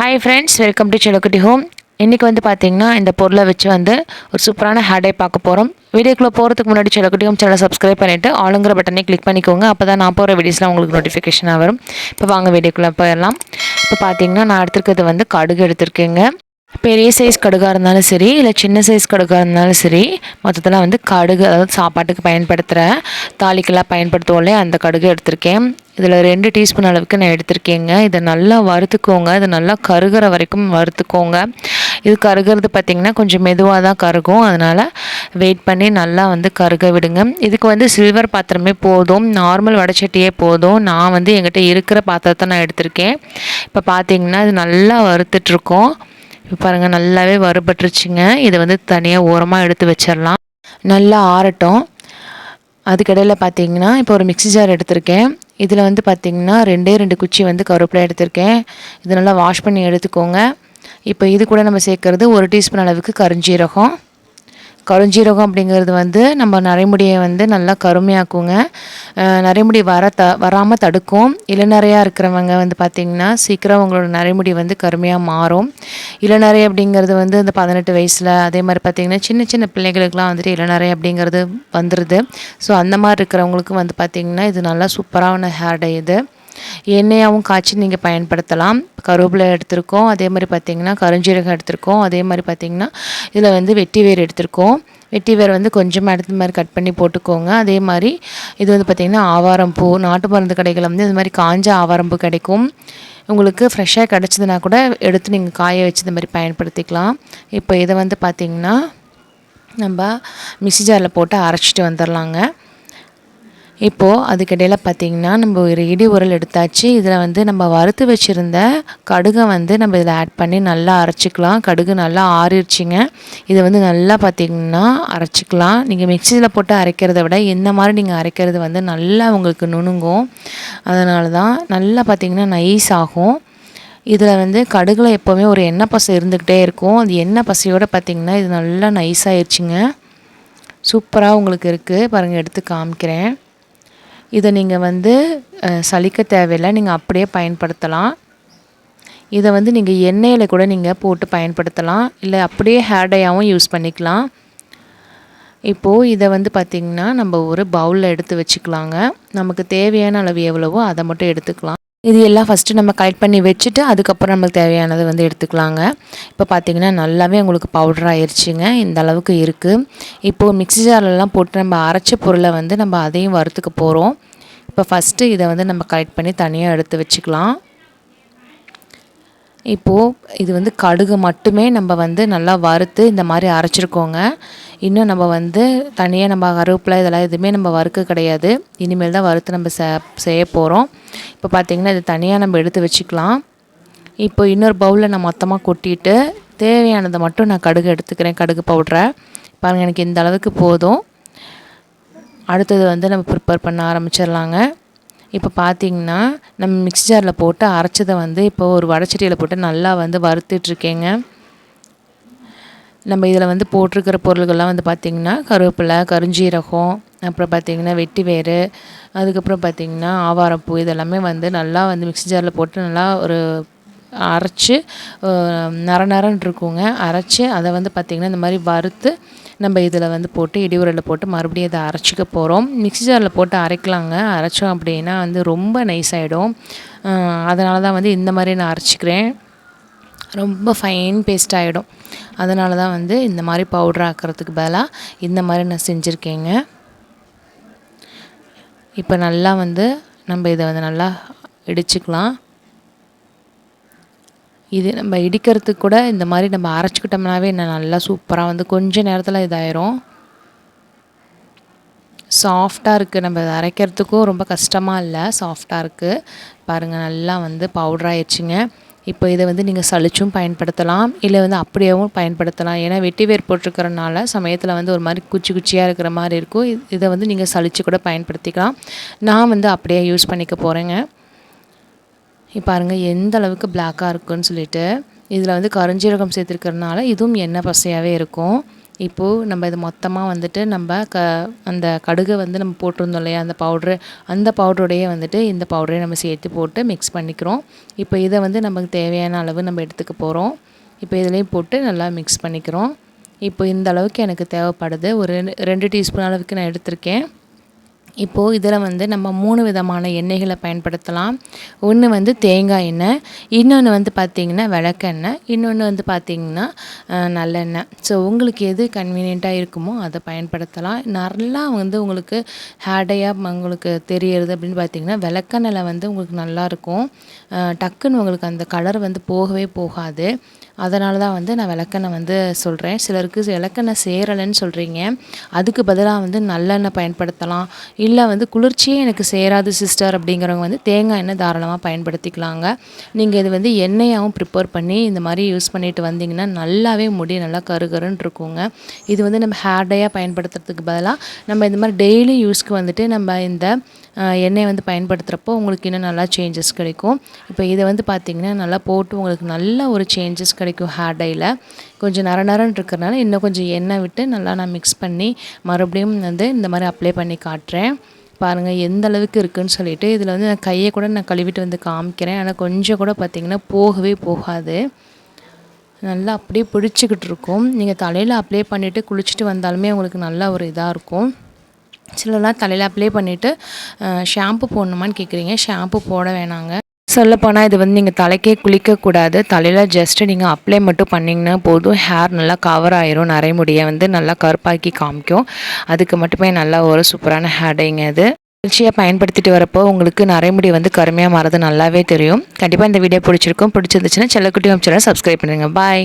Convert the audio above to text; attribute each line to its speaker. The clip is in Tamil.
Speaker 1: Hi friends welcome to Selakutty home இன்றைக்கி வந்து பார்த்திங்கன்னா இந்த பொருளை வச்சு வந்து ஒரு சூப்பரான ஹேடே பார்க்க போகிறோம் வீடியோக்குள்ளே போகிறதுக்கு முன்னாடி செலக்குட்டி ஹோம் சேனலை சப்ஸ்கிரைப் பண்ணிவிட்டு ஆளுங்கிற பட்டனே கிளிக் பண்ணிக்கோங்க. அப்போ தான் நான் போகிற வீடியோஸ்லாம் உங்களுக்கு நோட்டிஃபிகேஷனாக வரும். இப்போ வாங்க வீடியோக்குள்ளே போயிடலாம். இப்போ பார்த்தீங்கன்னா நான் எடுத்துருக்கிறது வந்து கடுகு எடுத்திருக்கேங்க. பெரிய சைஸ் கடுகாக இருந்தாலும் சரி இல்லை சின்ன சைஸ் கடுகாக இருந்தாலும் சரி மொத்தத்தில் வந்து கடுகு அதாவது சாப்பாட்டுக்கு பயன்படுத்துகிற தாலிக்கெல்லாம் பயன்படுத்துவோம்லே அந்த கடுகு எடுத்திருக்கேன். இதில் ரெண்டு டீஸ்பூன் அளவுக்கு நான் எடுத்திருக்கேங்க. இதை நல்லா வறுத்துக்கோங்க. இது நல்லா கருகிற வரைக்கும் வறுத்துக்கோங்க. இது கருகிறது பார்த்திங்கன்னா கொஞ்சம் மெதுவாக தான் கருகும். அதனால் வெயிட் பண்ணி நல்லா வந்து கருக விடுங்க. இதுக்கு வந்து சில்வர் பாத்திரமே போதும். நார்மல் வடைச்சட்டியே போதும். நான் வந்து எங்கிட்ட இருக்கிற பாத்திரத்தை நான் எடுத்திருக்கேன். இப்போ பார்த்திங்கன்னா இது நல்லா வறுத்துட்ருக்கோம் பாருங்கள் நல்லாவே வறுபட்டுருச்சுங்க. இதை வந்து தனியாக ஓரமாக எடுத்து வச்சிடலாம் நல்லா ஆறட்டும். அதுக்கடையில் பார்த்தீங்கன்னா இப்போ ஒரு மிக்சி ஜார் எடுத்திருக்கேன். இதில் வந்து பார்த்திங்கன்னா ரெண்டே ரெண்டு குச்சி வந்து கருவேப்பிலை எடுத்திருக்கேன். இது நல்லா வாஷ் பண்ணி எடுத்துக்கோங்க. இப்போ இது கூட நம்ம சேர்க்குறது ஒரு டீஸ்பூன் அளவுக்கு கருஞ்சீரகம். கருஞ்சீரகம் அப்படிங்கிறது வந்து நம்ம நரைமுடியை வந்து நல்லா கருமையாக்குங்க. நரைமுடி வர த வராமல் தடுக்கும். இளநறையாக இருக்கிறவங்க வந்து பார்த்திங்கன்னா சீக்கிரம் அவங்களோட நரைமுடி வந்து கருமையாக மாறும். இளநறை அப்படிங்கிறது வந்து இந்த பதினெட்டு வயசில் அதே மாதிரி பார்த்திங்கன்னா சின்ன சின்ன பிள்ளைகளுக்கெலாம் வந்துட்டு இளநறை அப்படிங்கிறது வந்துடுது ஸோ அந்த மாதிரி இருக்கிறவங்களுக்கு வந்து பார்த்திங்கன்னா இது நல்லா சூப்பரான ஹேர் டை இது. எண்ணெயாகவும் காய்ச்சி நீங்கள் பயன்படுத்தலாம். கருவேப்பிலை எடுத்திருக்கோம். அதே மாதிரி பார்த்திங்கன்னா கருஞ்சீரகம் எடுத்திருக்கோம். அதே மாதிரி பார்த்திங்கன்னா இதில் வந்து வெட்டி வேர் எடுத்திருக்கோம். வெட்டி வேர் வந்து கொஞ்சமாக எடுத்த மாதிரி கட் பண்ணி போட்டுக்கோங்க. அதே மாதிரி இது வந்து பார்த்திங்கன்னா ஆவாரம் பூ நாட்டு மருந்து கடைகளில் வந்து இது மாதிரி காஞ்ச ஆவாரம் பூ கிடைக்கும். உங்களுக்கு ஃப்ரெஷ்ஷாக கிடச்சிதுன்னா கூட எடுத்து நீங்கள் காய வச்சு இந்த மாதிரி பயன்படுத்திக்கலாம். இப்போ இதை வந்து பார்த்திங்கன்னா நம்ம மிக்சி ஜாரில் போட்டு அரைச்சிட்டு வந்துடலாங்க இப்போது அதுக்கிடையில் பார்த்திங்கன்னா நம்ம ஒரு இடி உரல் எடுத்தாச்சு. இதில் வந்து நம்ம வறுத்து வச்சுருந்த கடுகை வந்து நம்ம இதில் ஆட் பண்ணி நல்லா அரைச்சிக்கலாம். கடுகு நல்லா ஆறிடுச்சிங்க. இதை வந்து நல்லா பார்த்திங்கன்னா அரைச்சிக்கலாம். நீங்கள் மிக்சியில் போட்டு அரைக்கிறத விட இந்த மாதிரி நீங்கள் அரைக்கிறது வந்து நல்லா உங்களுக்கு நுணுங்கும். அதனால தான் நல்லா பார்த்திங்கன்னா நைஸ் ஆகும். இதில் வந்து கடுகில் எப்போவுமே ஒரு எண்ணெய் பசை இருந்துக்கிட்டே இருக்கும். அது எண்ணெய் பசையோடு பார்த்திங்கன்னா இது நல்லா நைஸாகிடுச்சிங்க சூப்பராக உங்களுக்கு இருக்குது பாருங்கள் எடுத்து காமிக்கிறேன். இதை நீங்கள் வந்து சலிக்க தேவையில்லை நீங்கள் அப்படியே பயன்படுத்தலாம். இதை வந்து நீங்கள் எண்ணெயில் கூட நீங்கள் போட்டு பயன்படுத்தலாம். இல்லை அப்படியே ஹேர் டையாகவும் யூஸ் பண்ணிக்கலாம். இப்போது இதை வந்து பார்த்திங்கன்னா நம்ம ஒரு பவுலில் எடுத்து வச்சுக்கலாங்க. நமக்கு தேவையான அளவு எவ்வளவோ அதை மட்டும் எடுத்துக்கலாம். இது எல்லாம் ஃபஸ்ட்டு நம்ம கலெக்ட் பண்ணி வச்சுட்டு அதுக்கப்புறம் நமக்கு தேவையானதை வந்து எடுத்துக்கலாங்க. இப்போ பார்த்திங்கன்னா நல்லாவே உங்களுக்கு பவுடர் ஆயிடுச்சுங்க இந்த அளவுக்கு இருக்குது இப்போது மிக்சி ஜார்லலாம் போட்டு நம்ம அரைச்ச பொருளை வந்து நம்ம அதையும் வறுத்துக்க போகிறோம் இப்போ ஃபஸ்ட்டு இதை வந்து நம்ம கலெக்ட் பண்ணி தனியாக எடுத்து வச்சுக்கலாம். இப்போது இது வந்து கடுகு மட்டுமே நம்ம வந்து நல்லா வறுத்து இந்த மாதிரி அரைச்சிருக்கோங்க. இன்னும் நம்ம வந்து தனியாக நம்ம கருவேப்பிலை இதெல்லாம் எதுவுமே நம்ம வறுக்க கிடையாது. இனிமேல் தான் வறுத்து நம்ம செய்ய போகிறோம் இப்போ பார்த்திங்கன்னா இது தனியாக நம்ம எடுத்து வச்சுக்கலாம். இப்போ இன்னொரு பவுலில் நான் மொத்தமாக கொட்டிட்டு தேவையானதை மட்டும் நான் கடுகு எடுத்துக்கிறேன் கடுகு பவுட்ரை பாருங்கள் எனக்கு இந்த அளவுக்கு போதும். அடுத்தது வந்து நம்ம ப்ரிப்பேர் பண்ண ஆரம்பிச்சிடலாங்க. இப்போ பார்த்திங்கன்னா நம்ம மிக்ஸி ஜாரில் போட்டு அரைச்சதை வந்து இப்போ ஒரு வடச்சட்டியில் போட்டு நல்லா வந்து வறுத்துட்ருக்கேங்க. நம்ம இதில் வந்து போட்டிருக்கிற பொருள்கள்லாம் வந்து பார்த்திங்கன்னா கருவேப்பிலை கருஞ்சீரகம் அப்புறம் பார்த்திங்கன்னா வெட்டி வேறு அதுக்கப்புறம் பார்த்திங்கன்னா ஆவாரப்பூ இதெல்லாமே வந்து நல்லா வந்து மிக்ஸி ஜாரில் போட்டு நல்லா ஒரு அரைச்சி நர நரன்னு இருக்குங்க. அரைச்சி அதை வந்து பார்த்திங்கன்னா இந்த மாதிரி வறுத்து நம்ம இதில் வந்து போட்டு இடிவுரையில் போட்டு மறுபடியும் இதை அரைச்சிக்க போகிறோம் மிக்சி ஜாரில் போட்டு அரைக்கலாங்க. அரைச்சோம் அப்படின்னா வந்து ரொம்ப நைஸ் ஆகிடும் அதனால தான் வந்து இந்த மாதிரி நான் அரைச்சிக்கிறேன். ரொம்ப ஃபைன் பேஸ்ட் ஆகிடும் அதனால தான் வந்து இந்த மாதிரி பவுடர் ஆக்கிறதுக்கு பதிலாக இந்த மாதிரி நான் செஞ்சுருக்கேங்க. இப்போ நல்லா வந்து நம்ம இதை வந்து நல்லா இடிச்சுக்கலாம். இது நம்ம இடிக்கிறதுக்கு கூட இந்த மாதிரி நம்ம அரைச்சிக்கிட்டோம்னாவே என்ன நல்லா சூப்பராக வந்து கொஞ்சம் நேரத்தில் இதாயிரும். சாஃப்டாக இருக்குது நம்ம இதை அரைக்கிறதுக்கும் ரொம்ப கஷ்டமாக இல்லை. சாஃப்டாக இருக்குது பாருங்கள் நல்லா வந்து பவுடர் ஆயிடுச்சுங்க. இப்போ இதை வந்து நீங்கள் சளிச்சும் பயன்படுத்தலாம். இல்லை வந்து அப்படியேவும் பயன்படுத்தலாம். ஏன்னா வெட்டி வேர் போட்டிருக்கிறனால சமயத்தில் வந்து ஒரு மாதிரி குச்சி குச்சியாக இருக்கிற மாதிரி இருக்கும். இதை வந்து நீங்கள் சளிச்சு கூட பயன்படுத்திக்கலாம். நான் வந்து அப்படியே யூஸ் பண்ணிக்க போகிறேங்க பாருங்கள் எந்த அளவுக்கு பிளாக்காக இருக்குன்னு சொல்லிட்டு இதில் வந்து கருஞ்சீரகம் சேர்த்துருக்கறனால இதுவும் எண்ணெய் பசையாகவே இருக்கும். இப்போது நம்ம இது மொத்தமாக வந்துட்டு நம்ம க அந்த கடுகை வந்து நம்ம போட்டிருந்தோம் இல்லையா அந்த பவுட்ரு அந்த பவுடரோடையே வந்துட்டு இந்த பவுடரையும் நம்ம சேர்த்து போட்டு மிக்ஸ் பண்ணிக்கிறோம். இப்போ இதை வந்து நமக்கு தேவையான அளவு நம்ம எடுத்துக்க போகிறோம் இப்போ இதுலேயும் போட்டு நல்லா மிக்ஸ் பண்ணிக்கிறோம். இப்போ இந்த அளவுக்கு எனக்கு தேவைப்படுது. ஒரு ரெண்டு டீஸ்பூன் அளவுக்கு நான் எடுத்திருக்கேன். இப்போது இதில் வந்து நம்ம மூணு விதமான எண்ணெய்களை பயன்படுத்தலாம். ஒன்று வந்து தேங்காய் எண்ணெய் இன்னொன்று வந்து பார்த்திங்கன்னா விளக்கெண்ணெய் இன்னொன்று வந்து பார்த்திங்கன்னா நல்லெண்ணெய். ஸோ உங்களுக்கு எது கன்வீனியண்ட்டாக இருக்குமோ அதை பயன்படுத்தலாம். நல்லா வந்து உங்களுக்கு ஹேடையாக உங்களுக்கு தெரியறது அப்படின்னு பார்த்திங்கன்னா விளக்கெண்ணில் வந்து உங்களுக்கு நல்லாயிருக்கும் டக்குன்னு உங்களுக்கு அந்த கலர் வந்து போகவே போகாது. அதனால தான் வந்து நான் விளக்கெண்ணெய் வந்து சொல்கிறேன் சிலருக்கு விளக்கெண்ணெய் சேரலைன்னு சொல்கிறீங்க அதுக்கு பதிலாக வந்து நல்லெண்ணெய் பயன்படுத்தலாம். இல்லை வந்து குளிர்ச்சியே எனக்கு சேராது சிஸ்டர் அப்படிங்கிறவங்க வந்து தேங்காய் எண்ணெய் தாராளமாக பயன்படுத்திக்கலாங்க. நீங்கள் இது வந்து எண்ணெயாகவும் ப்ரிப்பேர் பண்ணி இந்த மாதிரி யூஸ் பண்ணிட்டு வந்தீங்கன்னா நல்லாவே முடி நல்லா கருகருன்னு இருக்குங்க. இது வந்து நம்ம ஹேர் டேயாக பயன்படுத்துறதுக்கு பதிலாக நம்ம இந்த மாதிரி டெய்லி யூஸ்க்கு வந்துட்டு நம்ம இந்த எண்ணெய் வந்து பயன்படுத்துகிறப்போ உங்களுக்கு இன்னும் நல்லா சேஞ்சஸ் கிடைக்கும். இப்போ இதை வந்து பார்த்திங்கன்னா நல்லா போட்டு உங்களுக்கு நல்ல ஒரு சேஞ்சஸ் கிடைக்கும் ஹேர் டையில் கொஞ்சம் நர நரன்னு இருக்கிறனால இன்னும் கொஞ்சம் எண்ணெய் விட்டு நல்லா நான் மிக்ஸ் பண்ணி மறுபடியும் வந்து இந்த மாதிரி அப்ளை பண்ணி காட்டுறேன். பாருங்கள் எந்த அளவுக்கு இருக்குதுன்னு சொல்லிட்டு இதில் வந்து நான் கையை கூட நான் கழுவிட்டு வந்து காமிக்கிறேன். ஆனால் கொஞ்சம் கூட பார்த்திங்கன்னா போகவே போகாது. நல்லா அப்படியே பிடிச்சிக்கிட்டு இருக்கும். நீங்கள் தலையில் அப்ளை பண்ணிவிட்டு குளிச்சுட்டு வந்தாலுமே உங்களுக்கு நல்ல ஒரு இதாக இருக்கும். சிலர்லாம் தலையில் அப்ளை பண்ணிவிட்டு ஷாம்பு போடணுமான்னு கேட்குறீங்க ஷாம்பு போட வேணாங்க. சொல்லப்போனால் இது வந்து நீங்கள் தலைக்கே குளிக்கக்கூடாது தலையில் ஜஸ்ட்டு நீங்கள் அப்ளை மட்டும் பண்ணிங்கன்னா போதும். ஹேர் நல்லா கவர் ஆயிரும். நரைமுடியை வந்து நல்லா கருப்பாக்கி காமிக்கும். அதுக்கு மட்டுமே நல்லா ஒரு சூப்பரான ஹேடைங்க அது குளிர்ச்சியாக பயன்படுத்திட்டு வரப்போ உங்களுக்கு நரைமுடி வந்து கருமையாக மாறது நல்லாவே தெரியும். கண்டிப்பாக இந்த வீடியோ பிடிச்சிருக்கும். பிடிச்சிருந்துச்சுன்னா செல்லக்குட்டி சேனல் சப்ஸ்கிரைப் பண்ணுங்கள் பாய்